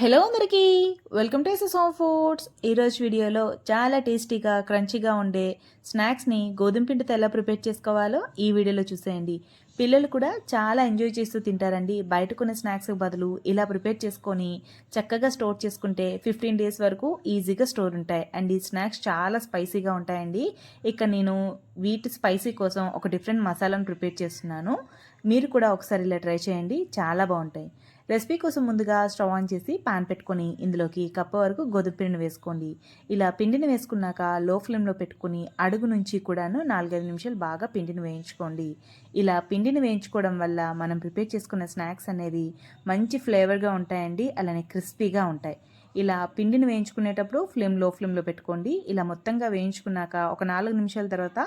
Hello అందరికీ. Welcome to SS home foods. ఈరోజు వీడియోలో చాలా టేస్టీగా క్రంచీగా ఉండే స్నాక్స్ని గోధుమ పిండితో ఎలా ప్రిపేర్ చేసుకోవాలో ఈ వీడియోలో చూసేయండి. పిల్లలు కూడా చాలా ఎంజాయ్ చేస్తూ తింటారండి. బయట స్నాక్స్కి బదులు ఇలా ప్రిపేర్ చేసుకొని చక్కగా స్టోర్ చేసుకుంటే ఫిఫ్టీన్ డేస్ వరకు ఈజీగా స్టోర్ ఉంటాయి. అండ్ ఈ స్నాక్స్ చాలా స్పైసీగా ఉంటాయండి. ఇక నేను వీటి స్పైసీ కోసం ఒక డిఫరెంట్ మసాలాను ప్రిపేర్ చేస్తున్నాను. మీరు కూడా ఒకసారి ఇలా ట్రై చేయండి. చాలా బాగుంటాయి. రెసిపీ కోసం ముందుగా స్టవ్ ఆన్ చేసి పాన్ పెట్టుకొని ఇందులోకి కప్పు వరకు గోధుమ పిండిని వేసుకోండి. ఇలా పిండిని వేసుకున్నాక లో ఫ్లేమ్లో పెట్టుకుని అడుగు నుంచి కూడాను నాలుగైదు నిమిషాలు బాగా పిండిని వేయించుకోండి. ఇలా పిండిని వేయించుకోవడం వల్ల మనం ప్రిపేర్ చేసుకున్న స్నాక్స్ అనేది మంచి ఫ్లేవర్గా ఉంటాయండి. అలానే క్రిస్పీగా ఉంటాయి. ఇలా పిండిని వేయించుకునేటప్పుడు ఫ్లేమ్లో ఫ్లేమ్లో పెట్టుకోండి. ఇలా మొత్తంగా వేయించుకున్నాక ఒక నాలుగు నిమిషాల తర్వాత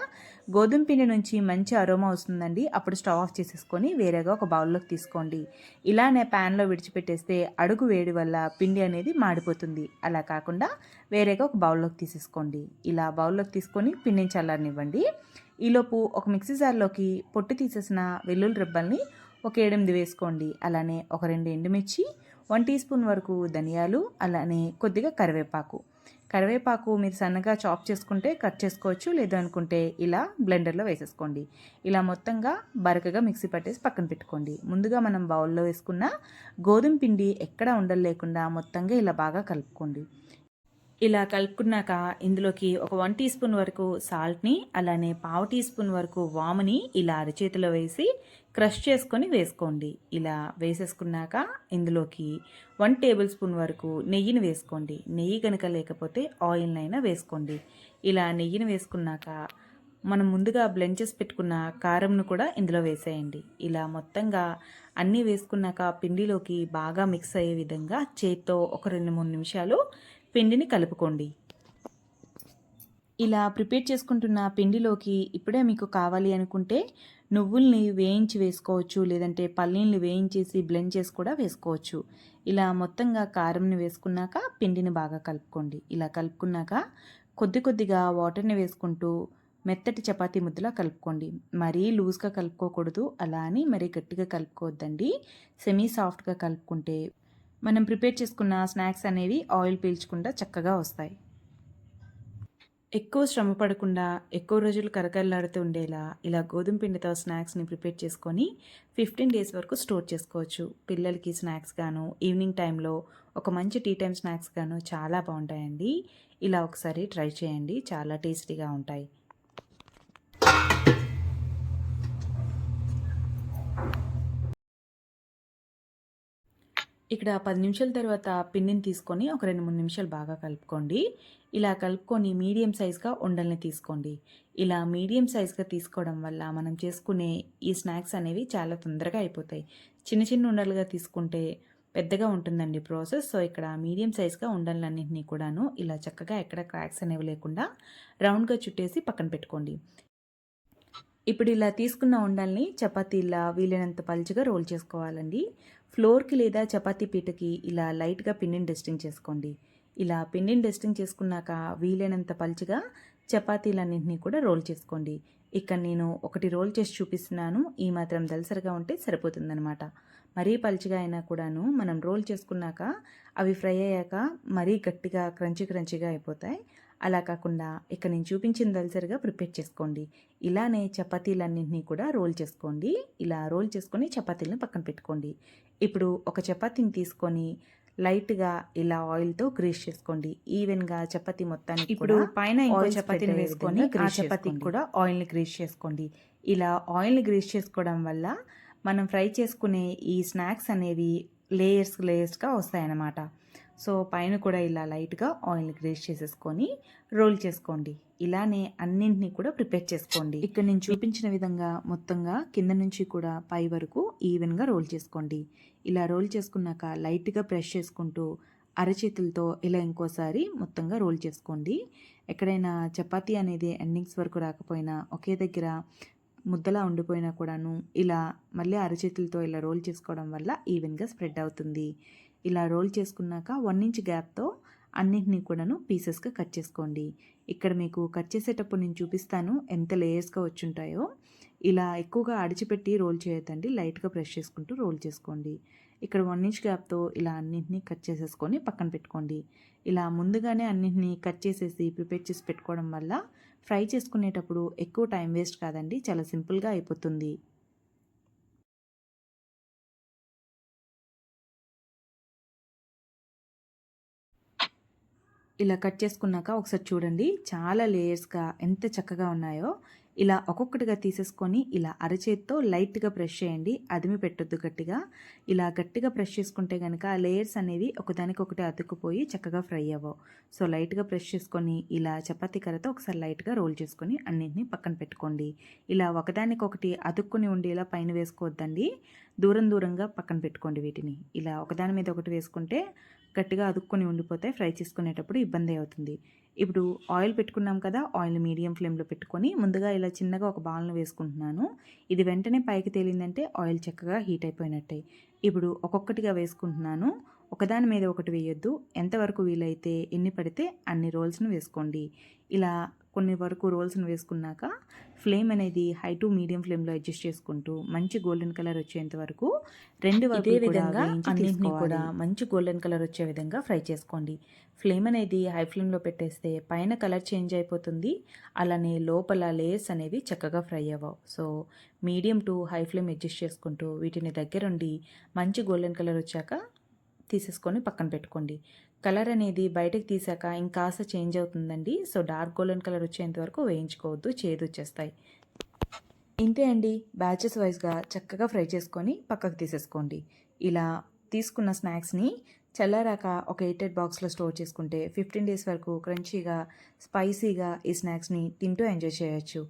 గోధుమ పిండి నుంచి మంచి అరోమా వస్తుందండి. అప్పుడు స్టవ్ ఆఫ్ చేసేసుకొని వేరేగా ఒక బౌల్లోకి తీసుకోండి. ఇలానే ప్యాన్లో విడిచిపెట్టేస్తే అడుగు వేడి వల్ల పిండి అనేది మాడిపోతుంది. అలా కాకుండా వేరేగా ఒక బౌల్లోకి తీసేసుకోండి. ఇలా బౌల్లోకి తీసుకొని పిండిని చల్లారనివ్వండి. ఈలోపు ఒక మిక్సీ జార్లోకి పొట్టు తీసేసిన వెల్లుల్లి రిబ్బల్ని ఒక ఏడెనిమిది వేసుకోండి. అలానే ఒక రెండు ఎండుమిర్చి వన్ టీ స్పూన్ వరకు ధనియాలు అలానే కొద్దిగా కరివేపాకు. కరివేపాకు మీరు సన్నగా చాప్ చేసుకుంటే కట్ చేసుకోవచ్చు లేదు అనుకుంటే ఇలా బ్లెండర్లో వేసేసుకోండి. ఇలా మొత్తంగా బరకగా మిక్సీ పట్టేసి పక్కన పెట్టుకోండి. ముందుగా మనం బౌల్లో వేసుకున్న గోధుమ పిండి ఎక్కడ ఉండలేకుండా మొత్తంగా ఇలా బాగా కలుపుకోండి. ఇలా కలుపుకున్నాక ఇందులోకి ఒక వన్ టీ స్పూన్ వరకు సాల్ట్ని అలానే పావు టీ స్పూన్ వరకు వాముని ఇలా అరచేతిలో వేసి క్రష్ చేసుకొని వేసుకోండి. ఇలా వేసేసుకున్నాక ఇందులోకి వన్ టేబుల్ స్పూన్ వరకు నెయ్యిని వేసుకోండి. నెయ్యి కనుక లేకపోతే ఆయిల్నైనా వేసుకోండి. ఇలా నెయ్యిని వేసుకున్నాక మనం ముందుగా బ్లెండ్ చేసి పెట్టుకున్న కారంను కూడా ఇందులో వేసేయండి. ఇలా మొత్తంగా అన్నీ వేసుకున్నాక పిండిలోకి బాగా మిక్స్ అయ్యే విధంగా చేత్తో ఒక రెండు మూడు నిమిషాలు పిండిని కలుపుకోండి. ఇలా ప్రిపేర్ చేసుకుంటున్న పిండిలోకి ఇప్పుడే మీకు కావాలి అనుకుంటే నువ్వుల్ని వేయించి వేసుకోవచ్చు లేదంటే పల్లీల్ని వేయించేసి బ్లెండ్ చేసి కూడా వేసుకోవచ్చు. ఇలా మొత్తంగా కారంని వేసుకున్నాక పిండిని బాగా కలుపుకోండి. ఇలా కలుపుకున్నాక కొద్ది కొద్దిగా వాటర్ని వేసుకుంటూ మెత్తటి చపాతీ ముద్దలా కలుపుకోండి. మరీ లూజ్గా కలుపుకోకూడదు అలా అని మరీ గట్టిగా కలుపుకోవద్దండి. సెమీ సాఫ్ట్గా కలుపుకుంటే మనం ప్రిపేర్ చేసుకున్న స్నాక్స్ అనేవి ఆయిల్ పీల్చకుండా చక్కగా వస్తాయి. ఎక్కువ శ్రమ పడకుండా ఎక్కువ రోజులు కరకరలాడుతూ ఉండేలా ఇలా గోధుమ పిండితో స్నాక్స్ని ప్రిపేర్ చేసుకొని ఫిఫ్టీన్ డేస్ వరకు స్టోర్ చేసుకోవచ్చు. పిల్లలకి స్నాక్స్ గాను ఈవినింగ్ టైంలో ఒక మంచి టీ టైం స్నాక్స్ గాను చాలా బాగుంటాయండి. ఇలా ఒకసారి ట్రై చేయండి. చాలా టేస్టీగా ఉంటాయి. ఇక్కడ పది నిమిషాల తర్వాత పిన్నిని తీసుకొని ఒక రెండు మూడు నిమిషాలు బాగా కలుపుకోండి. ఇలా కలుపుకొని మీడియం సైజ్గా ఉండల్ని తీసుకోండి. ఇలా మీడియం సైజ్గా తీసుకోవడం వల్ల మనం చేసుకునే ఈ స్నాక్స్ అనేవి చాలా తొందరగా అయిపోతాయి. చిన్న చిన్న ఉండలుగా తీసుకుంటే పెద్దగా ఉంటుందండి ప్రాసెస్. సో ఇక్కడ మీడియం సైజ్గా ఉండలన్నింటినీ కూడాను ఇలా చక్కగా ఎక్కడ క్రాక్స్ అనేవి లేకుండా రౌండ్గా చుట్టేసి పక్కన పెట్టుకోండి. ఇప్పుడు ఇలా తీసుకున్న ఉండల్ని చపాతీలా వీలైనంత పలుచగా రోల్ చేసుకోవాలండి. ఫ్లోర్కి లేదా చపాతీ పీటకి ఇలా లైట్గా పిండిని డస్టింగ్ చేసుకోండి. ఇలా పిండిని డస్టింగ్ చేసుకున్నాక వీలైనంత పలుచగా చపాతీలన్నింటినీ కూడా రోల్ చేసుకోండి. ఇక్కడ నేను ఒకటి రోల్ చేసి చూపిస్తున్నాను. ఈ మాత్రం దలసరిగా ఉంటే సరిపోతుందనమాట మరీ పలుచగా అయినా కూడాను మనం రోల్ చేసుకున్నాక అవి ఫ్రై అయ్యాక మరీ గట్టిగా క్రంచి క్రంచిగా అయిపోతాయి. అలా కాకుండా ఇక్కడ నేను చూపించిన దలసరిగా ప్రిపేర్ చేసుకోండి. ఇలానే చపాతీలన్నింటినీ కూడా రోల్ చేసుకోండి. ఇలా రోల్ చేసుకొని చపాతీలను పక్కన పెట్టుకోండి. ఇప్పుడు ఒక చపాతీని తీసుకొని లైట్గా ఇలా ఆయిల్తో గ్రీస్ చేసుకోండి. ఈవెన్గా చపాతీ మొత్తానికి ఇప్పుడు పైన ఇంకో చపాతీని వేసుకొని ఆ చపాతీకి కూడా ఆయిల్ని గ్రీస్ చేసుకోండి. ఇలా ఆయిల్ని గ్రీస్ చేసుకోవడం వల్ల మనం ఫ్రై చేసుకునే ఈ స్నాక్స్ అనేవి లేయర్స్ లేయర్స్గా వస్తాయన్నమాట. సో పైన కూడా ఇలా లైట్గా ఆయిల్ గ్రేస్ చేసేసుకొని రోల్ చేసుకోండి. ఇలానే అన్నింటినీ కూడా ప్రిపేర్ చేసుకోండి. ఇక్కడ నేను చూపించిన విధంగా మొత్తంగా కింద నుంచి కూడా పై వరకు ఈవెన్గా రోల్ చేసుకోండి. ఇలా రోల్ చేసుకున్నాక లైట్గా ప్రెష్ చేసుకుంటూ అరచేతులతో ఇలా ఇంకోసారి మొత్తంగా రోల్ చేసుకోండి. ఎక్కడైనా చపాతీ అనేది ఎండింగ్స్ వరకు రాకపోయినా ఒకే దగ్గర ముద్దలా ఉండిపోయినా కూడాను ఇలా మళ్ళీ అరచేతులతో ఇలా రోల్ చేసుకోవడం వల్ల ఈవెన్గా స్ప్రెడ్ అవుతుంది. ఇలా రోల్ చేసుకున్నాక వన్ ఇంచ్ గ్యాప్తో అన్నింటినీ కూడాను పీసెస్గా కట్ చేసుకోండి. ఇక్కడ మీకు కట్ చేసేటప్పుడు నేను చూపిస్తాను ఎంత లేయర్స్గా వచ్చుంటాయో. ఇలా ఎక్కువగా అడిచిపెట్టి రోల్ చేయొద్దండి. లైట్గా ప్రెస్ చేసుకుంటూ రోల్ చేసుకోండి. ఇక్కడ వన్ ఇంచ్ గ్యాప్తో ఇలా అన్నింటినీ కట్ చేసేసుకొని పక్కన పెట్టుకోండి. ఇలా ముందుగానే అన్నింటినీ కట్ చేసేసి ప్రిపేర్ చేసి పెట్టుకోవడం వల్ల ఫ్రై చేసుకునేటప్పుడు ఎక్కువ టైం వేస్ట్ కాదండి. చాలా సింపుల్గా అయిపోతుంది. ఇలా కట్ చేసుకున్నాక ఒకసారి చూడండి. చాలా లేయర్స్గా ఎంత చక్కగా ఉన్నాయో. ఇలా ఒక్కొక్కటిగా తీసేసుకొని ఇలా అరచేతితో లైట్గా ప్రెస్ చేయండి. అదిమి పెట్టొద్దు గట్టిగా. ఇలా గట్టిగా ప్రెస్ చేసుకుంటే కనుక ఆ లేయర్స్ అనేవి ఒకదానికొకటి అతుక్కుపోయి చక్కగా ఫ్రై అవ్వవు. సో లైట్గా ప్రెస్ చేసుకొని ఇలా చపాతీ కర్రతో ఒకసారి లైట్గా రోల్ చేసుకొని అన్నింటినీ పక్కన పెట్టుకోండి. ఇలా ఒకదానికొకటి అతుక్కుని ఉండేలా పైన వేసుకోవద్దండి. దూరం దూరంగా పక్కన పెట్టుకోండి వీటిని. ఇలా ఒకదాని మీద ఒకటి వేసుకుంటే గట్టిగా అదుక్కొని ఉండిపోతే ఫ్రై చేసుకునేటప్పుడు ఇబ్బంది అవుతుంది. ఇప్పుడు ఆయిల్ పెట్టుకున్నాం కదా ఆయిల్ మీడియం ఫ్లేమ్లో పెట్టుకొని ముందుగా ఇలా చిన్నగా ఒక బాల్ను వేసుకుంటున్నాను. ఇది వెంటనే పైకి తేలిందంటే ఆయిల్ చక్కగా హీట్ అయిపోయినట్టే. ఇప్పుడు ఒక్కొక్కటిగా వేసుకుంటున్నాను. ఒకదాని మీద ఒకటి వేయొద్దు. ఎంతవరకు వీలైతే ఎన్ని పడితే అన్ని రోల్స్ను వేసుకోండి. ఇలా కొన్ని వరకు రోల్స్ని వేసుకున్నాక ఫ్లేమ్ అనేది హై టు మీడియం ఫ్లేమ్లో అడ్జస్ట్ చేసుకుంటూ మంచి గోల్డెన్ కలర్ వచ్చేంత వరకు రెండు ఇదే విధంగా అన్నింటినీ కూడా మంచి గోల్డెన్ కలర్ వచ్చే విధంగా ఫ్రై చేసుకోండి. ఫ్లేమ్ అనేది హై ఫ్లేమ్లో పెట్టేస్తే పైన కలర్ చేంజ్ అయిపోతుంది. అలానే లోపల లేయర్స్ అనేవి చక్కగా ఫ్రై అవ్వవు. So medium to high flame adjust చేసుకుంటూ వీటిని దగ్గరుండి మంచి గోల్డెన్ కలర్ వచ్చాక తీసేసుకొని పక్కన పెట్టుకోండి. కలర్ అనేది బయటకు తీసాక ఇంకాస్త చేంజ్ అవుతుందండి. సో డార్క్ గోల్డెన్ కలర్ వచ్చేంత వరకు వేయించుకోవద్దు చేదు వచ్చేస్తాయి. ఇంతే అండి. బ్యాచెస్ వైజ్గా చక్కగా ఫ్రై చేసుకొని పక్కకు తీసేసుకోండి. ఇలా తీసుకున్న స్నాక్స్ని చల్లారాక ఒక ఎయిటెడ్ బాక్స్లో స్టోర్ చేసుకుంటే ఫిఫ్టీన్ డేస్ వరకు క్రంచీగా స్పైసీగా ఈ స్నాక్స్ని తింటూ ఎంజాయ్ చేయొచ్చు.